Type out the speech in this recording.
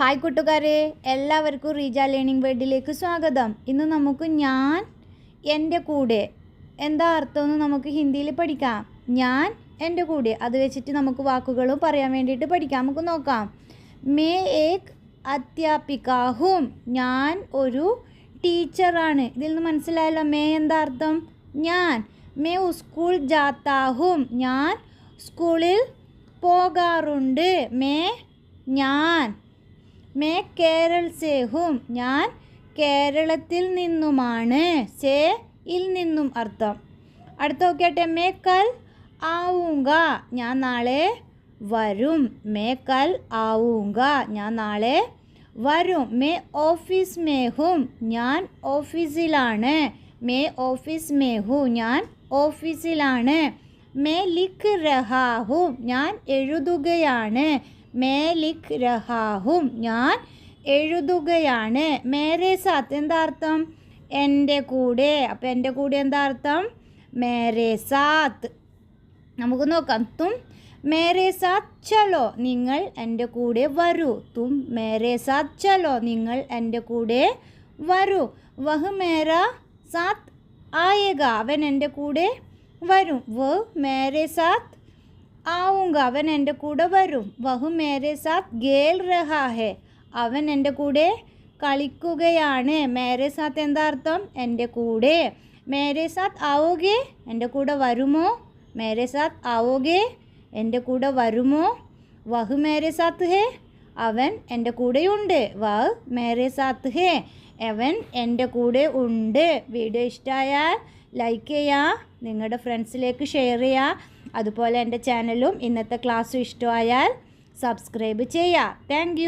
Hi കൂട്ടുകാരെ. എല്ലാവർക്കും Reeja learning വേൾഡിലേക്ക് സ്വാഗതം. ഇന്ന് നമുക്ക് ഞാൻ എന്റെ കൂടെ. എന്താ അർത്ഥമെന്ന് നമുക്ക് ഹിന്ദിയിൽ പഠിക്കാം. ഞാൻ എന്റെ കൂടെ. അത് വെച്ചിട്ട് നമുക്ക് വാക്കുകളും പറയാൻ വേണ്ടിയിട്ട് പഠിക്കാം. നമുക്ക് നോക്കാം. മേ ഏക് അധ്യാപികാഹും. ഞാൻ ഒരു ടീച്ചറാണ്. ഇതിൽ നിന്ന് മനസ്സിലായല്ലോ മേ എന്താ അർത്ഥം? ഞാൻ. മേ സ്കൂൾ ജാത്താഹും. ഞാൻ സ്കൂളിൽ പോകാറുണ്ട്. മേ ഞാൻ. മേ കേരൾ സേ ഹും. ഞാൻ കേരളത്തിൽ നിന്നുമാണ്. സേ ഇൽ നിന്നും അർത്ഥം. അടുത്ത നോക്കിയാട്ടെ മേ കൽ ആവുക ഞാൻ നാളെ വരും. മേ കൽ ആവുക ഞാൻ നാളെ വരും. മേ ഓഫീസ് മേഹും ഞാൻ ഓഫീസിലാണ്. മേ ഓഫീസ് മേഹു ഞാൻ ഓഫീസിലാണ്. മേ ലിഖ് രഹാഹും ഞാൻ എഴുതുകയാണ്. മേ ലിഖ് രഹാഹും ഞാൻ എഴുതുകയാണ്. മേരെ സാത്ത് എന്താ അർത്ഥം എന്റെ കൂടെ. അപ്പം എന്റെ കൂടെ എന്താ അർത്ഥം മേരെ സാത്ത് നമുക്ക് നോക്കാം. തും മേരെ സാത്ത് ചലോ നിങ്ങൾ എന്റെ കൂടെ വരൂ. തും മേരെ സാത്ത് ചലോ നിങ്ങൾ എന്റെ കൂടെ വരൂ. വഹ് മേര സാത്ത് ആയേക അവൻ എന്റെ കൂടെ വരും. വ മേരെ സാത്ത് ആവുങ്ക അവൻ എന്റെ കൂടെ വരും. വഹു മേരെ സാത്ത് ഗേൽ രഹാ ഹെ അവൻ എന്റെ കൂടെ കളിക്കുകയാണ്. മേരെ സാത്ത് എന്താ അർത്ഥം? എന്റെ കൂടെ. മേരെ സാത്ത് ആവോगे എന്റെ കൂടെ വരുമോ? മേരെ സാത്ത് ആവോगे എന്റെ കൂടെ വരുമോ? വഹു മേരെ സാത്ത് ഹേ അവൻ എന്റെ കൂടെയുണ്ട്. വഹ് മേരെ സാത്ത് ഹേ അവൻ എന്റെ കൂടെ ഉണ്ട്. വീഡിയോ ഇഷ്ടമായാൽ ലൈക്ക് ചെയ്യുക നിങ്ങളുടെ ഫ്രണ്ട്സിലേക്ക് ഷെയർ ചെയ്യുക അതുപോലെ എന്റെ ചാനലും ഇന്നത്തെ ക്ലാസ്സും ഇഷ്ടമായാൽ സബ്സ്ക്രൈബ് ചെയ്യുക താങ്ക്